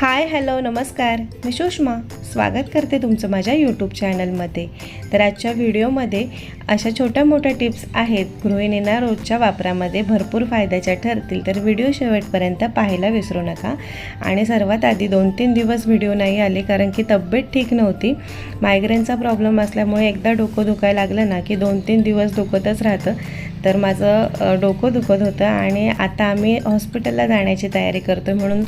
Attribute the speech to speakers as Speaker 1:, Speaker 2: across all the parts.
Speaker 1: Hi hello नमस्कार. मी सुषमा. स्वागत करते तुमचं माझ्या यूट्यूब चॅनलमध्ये तर आजच्या व्हिडिओमध्ये अशा छोट्या मोठ्या टिप्स आहेत. गृहिणींना रोजच्या वापरामध्ये भरपूर फायद्याच्या ठरतील. तर व्हिडिओ शेवटपर्यंत पाहायला विसरू नका. आणि सर्वात आधी दोन तीन दिवस व्हिडिओ नाही आले कारण की तब्येत ठीक नव्हती. मायग्रेनचा प्रॉब्लेम असल्यामुळे एकदा डोकं दुखायला लागलं ना की दोन तीन दिवस दुखतच राहतं. तर माझं डोकं दुखत होतं आणि आता आम्ही हॉस्पिटलला जाण्याची तयारी करतो म्हणून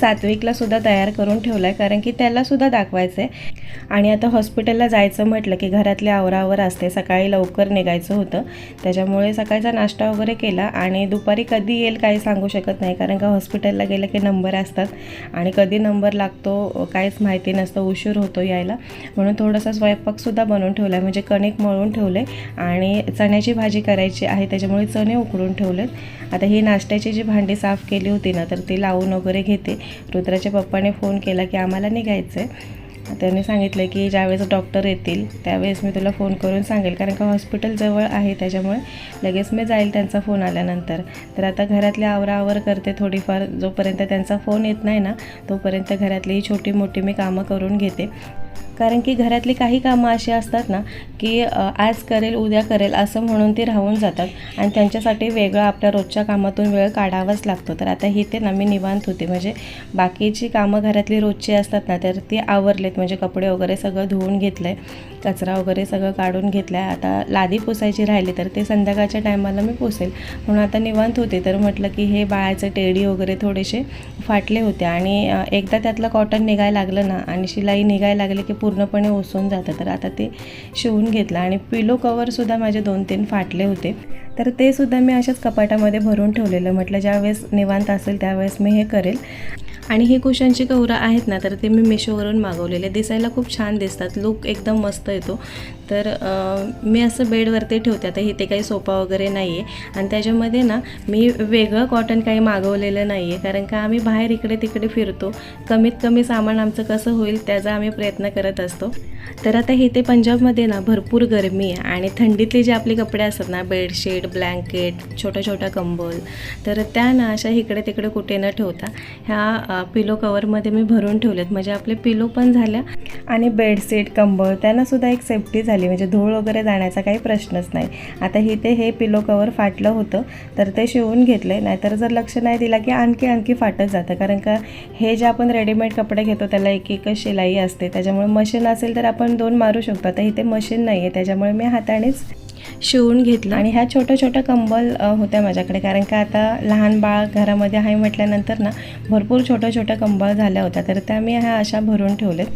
Speaker 1: सात्विकला सुद्धा तयार करून ठेवलं आहे कारण की त्यालासुद्धा दाखवायचं आहे आणि आता हॉस्पिटलला जायचं म्हटलं की घर घरातल्या आवरावर असते. सकाळी लवकर निघायचं होतं. त्याच्यामुळे सकाळचा नाश्ता वगैरे केला आणि दुपारी कधी येईल काही सांगू शकत नाही. कारण का हॉस्पिटलला गेलं की नंबर असतात आणि कधी नंबर लागतो काहीच माहिती नसतं. उशीर होतो यायला. म्हणून थोडासा स्वयंपाकसुद्धा बनवून ठेवला आहे म्हणजे कणिक मळून ठेवले आणि चण्याची भाजी करायची आहे. त्याच्यामुळे चणे उकडून ठेवलेत. आता ही नाश्त्याची जी भांडी साफ केली होती ना तर ती लावून वगैरे घेते. रुद्राच्या पप्पाने फोन केला की आम्हाला निघायचं आहे त्यांनी सांगितलं की ज्यावेळेस डॉक्टर येतील त्यावेळेस मी तुला फोन करून सांगेल. कारण का हॉस्पिटल जवळ आहे त्याच्यामुळे लगेच मी जाईल त्यांचा फोन आल्यानंतर. तर आता घरातली आवरावर करते थोडीफार. जोपर्यंत त्यांचा फोन येत नाही ना तोपर्यंत घरातली छोटी मोठी मी कामं करून घेते. कारण की घरातली काही कामं अशी असतात ना की आज करेल उद्या करेल असं म्हणून ती राहून जातात. आणि त्यांच्यासाठी वेगळं आपल्या रोजच्या कामातून वेळ काढावाच लागतो. तर आता ही ते ना मी निवांत होते. म्हणजे बाकीची कामं घरातली रोजची असतात ना तर ती आवरलेत. म्हणजे कपडे वगैरे सगळं धुवून घेतलं आहे कचरा वगैरे सगळं काढून घेतलं आहे आता लादी पुसायची राहिली तर ते संध्याकाळच्या टायमाला मी पुसेल. म्हणून आता निवांत होते. तर म्हटलं की हे बाळाचे टेडी वगैरे थोडेसे फाटले होते. आणि एकदा त्यातलं कॉटन निघायला लागलं ना आणि शिलाई निघायला लागली की पूर्णपणे ओसून जातं. तर आता ते शिवून घेतलं आणि पिलो कवरसुद्धा माझे दोन तीन फाटले होते. तर ते सुद्धा मी अशाच कपाटामध्ये भरून ठेवलेलं. म्हटलं ज्यावेळेस निवांत असेल त्यावेळेस मी हे करेल. आणि हे कुशनची कवरं आहेत ना तर ते मी मिशोवरून मागवलेले. दिसायला खूप छान दिसतात. लुक एकदम मस्त येतो. तर मी असं बेडवरती ठेवते. आता इथे काही सोफा वगैरे नाही आहे आणि त्याच्यामध्ये ना मी वेगळं कॉटन काही मागवलेलं नाही आहे कारण का आम्ही बाहेर इकडे तिकडे फिरतो. कमीत कमी सामान आमचं कसं होईल त्याचा आम्ही प्रयत्न करत असतो. तर आता इथे पंजाबमध्ये ना भरपूर गरमी आहे. आणि थंडीतले जे आपले कपडे असतात ना बेडशीट ब्लँकेट छोट्या छोट्या कंबल तर त्या ना अशा इकडे तिकडे कुठे न ठेवता ह्या पिलो कवरमध्ये मी भरून ठेवलेत म्हणजे आपले पिलो पण झाल्या आणि बेडशीट कंबळ त्यांनासुद्धा एक सेफ्टी झाली. म्हणजे धूळ वगैरे जाण्याचा काही प्रश्नच नाही. आता इथे हे पिलो कवर फाटलं होतं तर ते शिवून घेतले नाहीतर जर लक्ष नाही दिला की आणखी आणखी फाटत जातं. कारण का हे जे आपण रेडीमेड कपडे घेतो त्याला एक एकच शिलाई असते. त्याच्यामुळे मशीन असेल तर आपण दोन मारू शकतो. आता इथे मशीन नाही आहे त्याच्यामुळे मी हातानेच शिवून घेतलं. आणि ह्या छोट्या छोट्या कंबल होत्या माझ्याकडे. कारण का आता लहान बाळ घरामध्ये आहे म्हटल्यानंतर ना भरपूर छोट्या छोट्या कंबळ झाल्या होत्या. तर त्या मी ह्या अशा भरून ठेवलेत.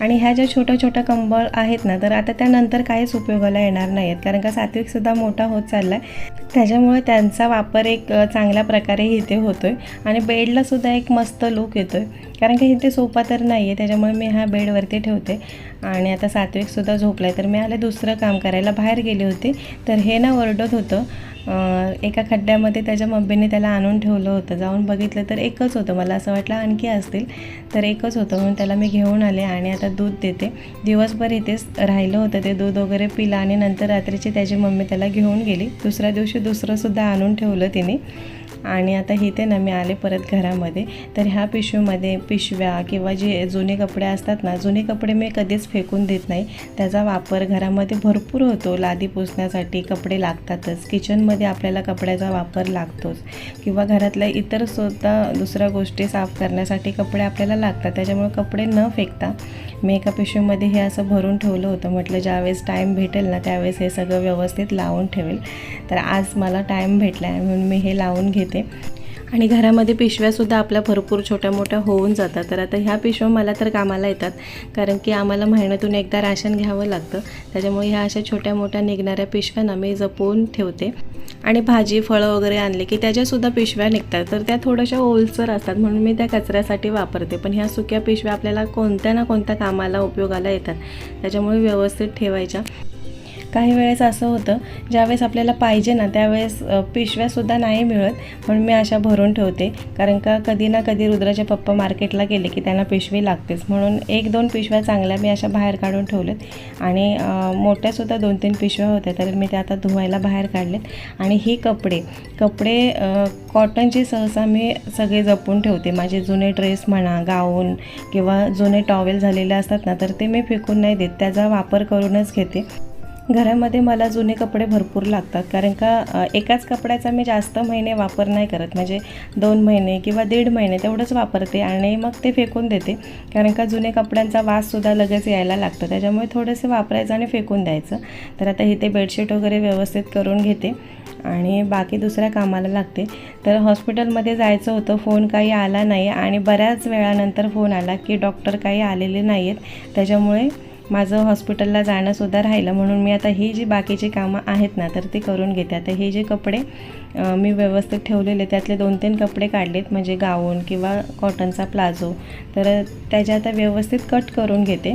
Speaker 1: आणि ह्या ज्या छोट्या छोट्या कंबळ आहेत ना तर आता त्यानंतर काहीच उपयोगाला येणार नाही आहेत कारण का सात्विकसुद्धा मोठा होत चालला आहे त्याच्यामुळे त्यांचा वापर एक चांगल्या प्रकारे इथे होतो आहे आणि बेडलासुद्धा एक मस्त लुक येतो आहे कारण की इथे सोफा तर नाही आहे त्याच्यामुळे मी ह्या बेडवरती ठेवते. आणि आता सात्विकसुद्धा झोपला आहे तर मी आले दुसरं काम करायला. बाहेर गेले होते तर हे ना ओरडत होतं. एका खड्ड्यामध्ये त्याच्या मम्मीने त्याला आणून ठेवलं होतं. जाऊन बघितलं तर एकच होतं. मला असं वाटलं आणखी असतील तर एकच होतं. म्हणून त्याला मी घेऊन आले आणि आता दूध देते. दिवसभर इथेच राहिलं होतं ते दूध वगैरे पिलं आणि नंतर रात्रीची त्याची मम्मी त्याला घेऊन गेली. दुसऱ्या दिवशी दुसरंसुद्धा आणून ठेवलं तिने. आणि आता इथे ना मी आले परत घरामध्ये. तर ह्या पिशवीमध्ये पिशव्या किंवा जे जुने कपडे असतात ना जुने कपडे मी कधीच फेकून देत नाही. त्याचा वापर घरामध्ये भरपूर होतो. लादी पुसण्यासाठी कपडे लागतातच. किचनमध्ये आपल्याला कपड्याचा वापर लागतोच. किंवा घरातल्या इतर सुद्धा दुसऱ्या गोष्टी साफ करण्यासाठी कपडे आपल्याला लागतात. त्याच्यामुळे कपडे न फेकता मी एका पिशवीमध्ये हे असं भरून ठेवलं होतं. म्हटलं ज्यावेळेस टाईम भेटेल ना त्यावेळेस हे सगळं व्यवस्थित लावून ठेवेल. तर आज मला टाईम भेटला आहे म्हणून मी हे लावून घेते. आणि घरामध्ये पिशव्यासुद्धा आपल्या भरपूर छोट्या मोठ्या होऊन जातात. तर आता ह्या पिशव्या मला तर कामाला येतात. कारण की आम्हाला महिन्यातून एकदा राशन घ्यावं लागतं. त्याच्यामुळे ह्या अशा छोट्या मोठ्या निघणाऱ्या पिशव्यांना मी जपवून ठेवते. आणि भाजी फळं वगैरे आणले की त्याच्यासुद्धा पिशव्या निघतात. तर त्या थोड्याशा ओलसर असतात म्हणून मी त्या कचऱ्यासाठी वापरते. पण ह्या सुक्या पिशव्या आपल्याला कोणत्या ना कोणत्या कामाला उपयोगाला येतात. त्याच्यामुळे व्यवस्थित ठेवायच्या. काही वेळेस असं होतं ज्यावेळेस आपल्याला पाहिजे ना त्यावेळेस पिशव्यासुद्धा नाही मिळत म्हणून मी अशा भरून ठेवते. कारण का कधी ना कधी रुद्राचे पप्पा मार्केटला गेले की त्यांना पिशवी लागतेच. म्हणून एक दोन पिशव्या चांगल्या मी अशा बाहेर काढून ठेवलेत. आणि मोठ्यासुद्धा दोन तीन पिशव्या होत्या तर मी त्या आता धुवायला बाहेर काढलेत. आणि ही कपडे कपडे कॉटनची कॉटनचे सहसा मी सगळे जपून ठेवते. माझे जुने ड्रेस म्हणा गाऊन किंवा जुने टॉवेल झालेले असतात ना तर ते मी फेकून नाही देत. त्याचा वापर करूनच घेते. घरामध्ये मला जुने कपडे भरपूर लागतात. कारण का एकाच कपड्याचा मी जास्त महिने वापर नाही करत. म्हणजे दोन महिने किंवा दीड महिने तेवढंच वापरते आणि मग ते फेकून देते. कारण का जुने कपड्यांचा वाससुद्धा लगेच यायला लागतो. त्याच्यामुळे थोडंसं वापरायचं आणि फेकून द्यायचं. तर आता इथे बेडशीट वगैरे व्यवस्थित करून घेते आणि बाकी दुसऱ्या कामाला लागते. तर हॉस्पिटलमध्ये जायचं होतं फोन काही आला नाही आणि बऱ्याच वेळानंतर फोन आला की डॉक्टर काही आलेले नाही आहेत त्याच्यामुळे माझं हॉस्पिटलला जाणंसुद्धा राहिलं म्हणून मी आता ही जी बाकीची कामं आहेत ना तर ती करून घेते. आता हे जे कपडे मी व्यवस्थित ठेवलेले त्यातले दोन तीन कपडे काढलेत म्हणजे गाऊन किंवा कॉटनचा प्लाझो. तर त्याच्या आता व्यवस्थित कट करून घेते.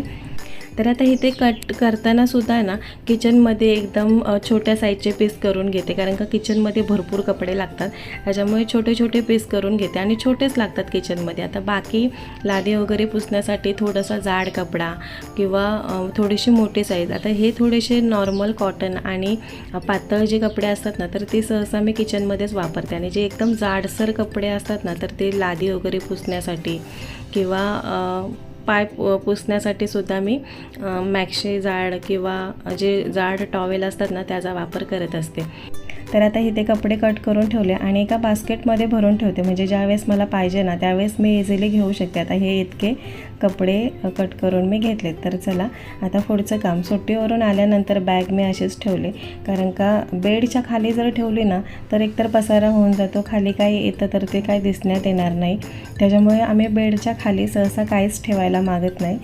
Speaker 1: तर आता इथे कट करताना सुद्धा ना किचनमध्ये एकदम छोट्या साईजचे पीस करून घेते. कारण का किचनमध्ये भरपूर कपडे लागतात. त्याच्यामुळे छोटे छोटे पीस करून घेते आणि छोटेच लागतात किचनमध्ये आता बाकी लादी वगैरे पुसण्यासाठी थोडासा जाड कपडा किंवा थोडीशी मोठी साईज आता हे थोडेसे नॉर्मल कॉटन आणि पातळ जे कपडे असतात ना तर ते सहसा मी किचनमध्येच वापरते. आणि जे एकदम जाडसर कपडे असतात ना तर ते लादी वगैरे पुसण्यासाठी किंवा पाय पु- पुसण्यासाठी सुद्धा मी मॅक्शे जाड किंवा जे जाड टॉवेल असतात ना त्याचा वापर करत असते. तर आता इथे कपडे कट करून ठेवले आणि एका बास्केटमध्ये भरून ठेवते. म्हणजे ज्यावेळेस मला पाहिजे ना त्यावेळेस मी इझिली घेऊ शकते. आता हे इतके कपडे कट करून मी घेतलेत. तर चला आता पुढचं काम. सुट्टीवरून आल्यानंतर बॅग मी असेच ठेवले. कारण का बेडच्या खाली जर ठेवली ना तर एकतर पसारा होऊन जातो. खाली काही येतं तर ते काही दिसण्यात येणार नाही. त्याच्यामुळे आम्ही बेडच्या खाली सहसा काहीच ठेवायला मागत नाही.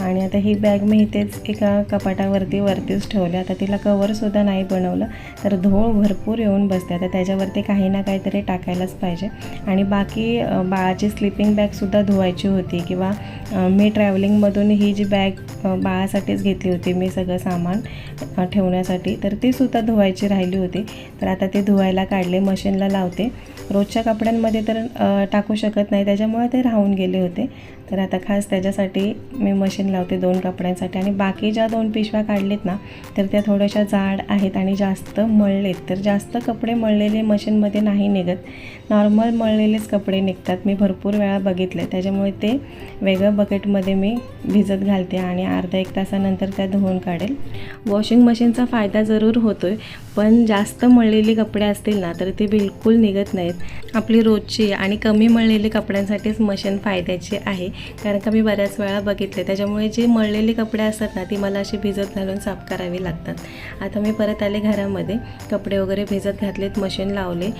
Speaker 1: आणि आता ही बॅग मी इथेच एका कपाटावरती वरतीच ठेवली. आता तिला कवरसुद्धा नाही बनवलं. तर धूळ भरपूर येऊन बसते. आता त्याच्यावरती काही ना काहीतरी टाकायलाच पाहिजे. आणि बाकी बाळाची स्लिपिंग बॅगसुद्धा धुवायची होती किंवा मी ट्रॅव्हलिंगमधून ही जी बॅग बाळासाठीच घेतली होती मी सगळं सामान ठेवण्यासाठी तर तीसुद्धा धुवायची राहिली होती. तर आता ते धुवायला काढले मशीनला लावते. रोजच्या कपड्यांमध्ये तर टाकू शकत नाही. त्याच्यामुळे ते राहून गेले होते. तर आता खास त्याच्यासाठी मी मशीन लावते दोन कपड्यांसाठी. आणि बाकी ज्या दोन पिशव्या काढलेत ना तर त्या थोड्याशा जाड आहेत आणि जास्त मळलेत. तर जास्त कपडे मळलेले मशीनमध्ये नाही निघत. नॉर्मल मळलेलेच कपडे निघतात. मी भरपूर वेळा बघितले त्याच्यामुळे ते वेगळं बकेटमध्ये मी भिजत घालते आणि अर्धा एक तासानंतर त्या धुवून काढेल. वॉशिंग मशीनचा फायदा जरूर होतो आहे पण जास्त मळलेले कपडे असतील ना तर ते बिलकुल निघत नाहीत. आपली रोजची आणि कमी मळलेले कपड्यांसाठीच मशीन फायद्याची आहे. कारण का मी बऱ्याच वेळा बघितले त्याच्यामुळे जे मळलेले कपडे असतात ना ती मला अशी भिजत घालून साफ करावी लागतात. आता मी परत आले घरामध्ये. कपडे वगैरे भिजत घातलेत मशीन लावले.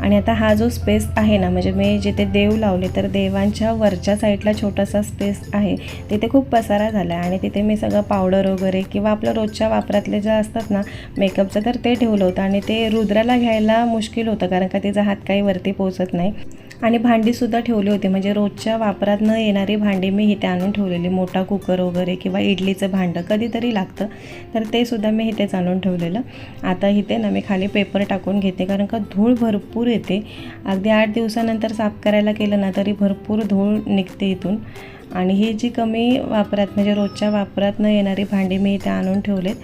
Speaker 1: आणि आता हा जो स्पेस आहे ना म्हणजे मी जिथे देव लावले तर देवांच्या वरच्या साईडला छोटासा स्पेस आहे. तिथे खूप पसारा झाला आहे आणि तिथे मी सगळं पावडर वगैरे किंवा आपलं रोजच्या वापरातले जे असतात ना मेकअपचं तर ते ठेवलं होतं. आणि ते रुद्राला घ्यायला मुश्किल होतं कारण का तिचा हात काही वरती पोचत नाही. आणि भांडीसुद्धा ठेवली होती. म्हणजे रोजच्या वापरात न येणारी भांडी मी इथे आणून ठेवलेली. मोठा कुकर वगैरे किंवा इडलीचं भांडं कधीतरी लागतं. तर ते सुद्धा मी इथेच आणून ठेवलेलं. आता इथे ना मी खाली पेपर टाकून घेते. कारण का धूळ भरपूर येते. अगदी आठ दिवसानंतर साफ करायला केलं ना तरी भरपूर धूळ निघते इथून. आणि ही जी कमी वापरात म्हणजे रोजच्या वापरात न येणारी भांडी मी इथे आणून ठेवलेत.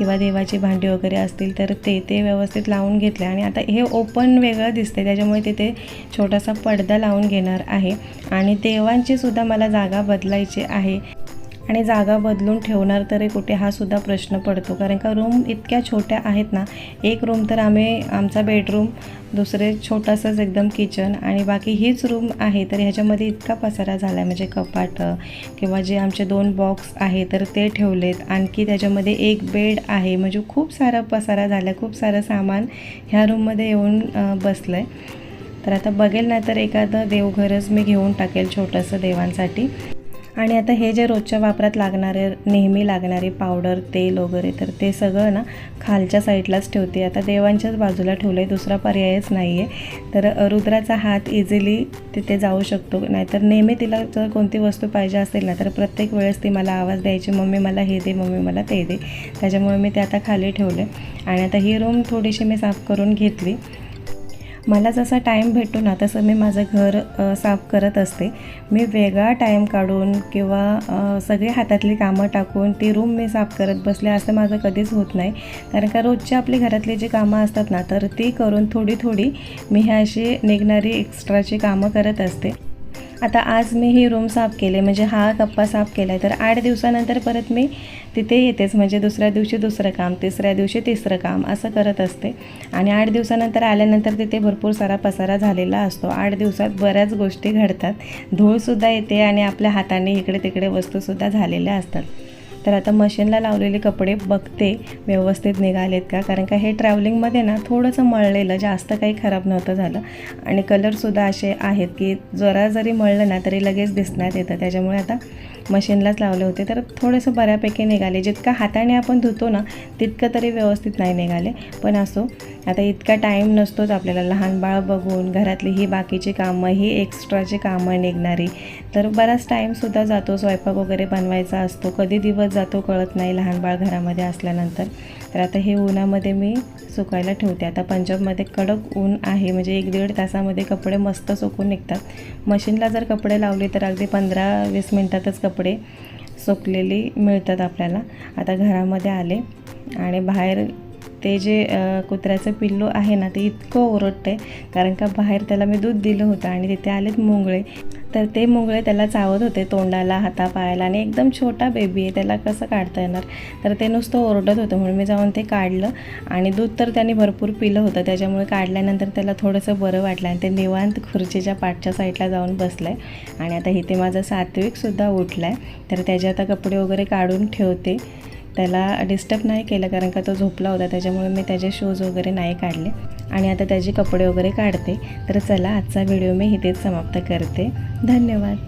Speaker 1: किंवा देवाची भांडी वगैरे असतील तर ते ते व्यवस्थित लावून घेतले. आणि आता हे ओपन वेगळं दिसते त्याच्यामुळे तिथे छोटासा पडदा लावून घेणार आहे. आणि देवांची सुद्धा मला जागा बदलायची आहे. आणि जागा बदलून ठेवणार तरी कुठे हा सुद्धा प्रश्न पडतो. कारण का रूम इतक्या छोट्या आहेत ना एक रूम तर आम्ही आमचा बेडरूम दुसरे छोटासंच एकदम किचन आणि बाकी हीच रूम आहे तर ह्याच्यामध्ये इतका पसारा झाला आहे म्हणजे कपाट किंवा जे आमचे दोन बॉक्स आहे तर ते ठेवलेत. आणखी त्याच्यामध्ये एक बेड आहे. म्हणजे खूप सारा पसारा झाला खूप सारं सामान ह्या रूममध्ये येऊन बसलं आहे तर आता बघेल नाही तर एखादं देवघरच मी घेऊन टाकेल छोटंसं देवांसाठी. आणि आता हे जे रोजच्या वापरात लागणारे नेहमी लागणारे पावडर तेल वगैरे तर ते सगळं ना खालच्या साईडलाच ठेवते. आता देवांच्याच बाजूला ठेवलं आहे दुसरा पर्यायच नाही आहे तर रुद्राचा हात इझिली तिथे जाऊ शकतो. नाहीतर नेहमी तिला जर कोणती वस्तू पाहिजे असेल ना तर प्रत्येक वेळेस ती मला आवाज द्यायची मम्मी मला हे दे मम्मी मला ते दे. त्याच्यामुळे मी ते आता खाली ठेवले आणि आता ही रूम थोडीशी मी साफ करून घेतली. मला जसा टाईम भेटतो ना तसं मी माझं घर साफ करत असते. मी वेगळा टाईम काढून किंवा सगळे सगळी हातातली कामं टाकून ती रूम मी साफ करत बसले असं माझं कधीच होत नाही. कारण का रोजच्या आपली घरातली जी कामं असतात ना तर ती करून थोडी थोडी मी ह्या अशी निघणारी एक्स्ट्राची कामं करत असते. आता आज मी ही रूम साफ केले म्हणजे हा कप्पा साफ केला आहे तर आठ दिवसानंतर परत मी तिथे येतेच म्हणजे दुसऱ्या दिवशी दुसरं काम तिसऱ्या दिवशी तिसरं काम असं करत असते. आणि आठ दिवसानंतर आल्यानंतर तिथे भरपूर सारा पसारा झालेला असतो. आठ दिवसात बऱ्याच गोष्टी घडतात. धूळसुद्धा येते आणि आपल्या हाताने इकडे तिकडे वस्तूसुद्धा झालेल्या असतात. तर आता मशीनला लावलेले कपडे बघते व्यवस्थित निघालेत का? कारण का हे ट्रॅव्हलिंगमध्ये ना थोडंसं मळलेलं जास्त काही खराब नव्हतं झालं. आणि कलरसुद्धा असे आहेत की जरा जरी मळलं ना तरी लगेच दिसण्यात येतं. त्याच्यामुळे आता मशीनलाच लावले होते. तर थोडंसं बऱ्यापैकी निघाले. जितका हाताने आपण धुतो ना तितकं तरी व्यवस्थित नाही निघाले. पण असो आता इतका टाईम नसतोच आपल्याला. लहान बाळ बघून घरातली ही बाकीची कामं ही एक्स्ट्राची कामं निघणारी. तर बराच टाईमसुद्धा जातो स्वयंपाक वगैरे बनवायचा असतो. कधी दिवस जातो कळत नाही लहान बाळ घरामध्ये असल्यानंतर. तर आता हे उन्हामध्ये मी सुकायला ठेवते. आता पंजाबमध्ये कडक ऊन आहे म्हणजे एक दीड तासामध्ये कपडे मस्त सुकून निघतात. मशीनला जर कपडे लावले तर अगदी पंधरा वीस मिनटातच कपडे सुकलेली मिळतात आपल्याला. आता घरामध्ये आले आणि बाहेर ते जे कुत्र्याचं पिल्लू आहे ना ते इतकं ओरडतं आहे कारण का बाहेर त्याला मी दूध दिलं होतं आणि तिथे आलेत मुंगळे. तर ते मुंगळे त्याला चावत होते तोंडाला हातापायाला आणि एकदम छोटा बेबी आहे त्याला कसं काढता येणार? तर ते नुसतं ओरडत होतं म्हणून मी जाऊन ते काढलं आणि दूध तर त्याने भरपूर पिलं होतं त्याच्यामुळे काढल्यानंतर त्याला थोडंसं बरं वाटलं आणि ते निवांत खुर्चीच्या पाठच्या साईडला जाऊन बसलं. आहे आणि आता इथे माझा सात्विकसुद्धा उठला आहे तर त्याचे आता कपडे वगैरे काढून ठेवते. त्याला डिस्टर्ब नाही केलं कारण का तो झोपला होता. त्याच्यामुळे मी त्याचे शूज वगैरे नाही काढले. आणि आता त्याचे कपडे वगैरे काढते. तर चला आजचा व्हिडिओ मी इथेच समाप्त करते. धन्यवाद.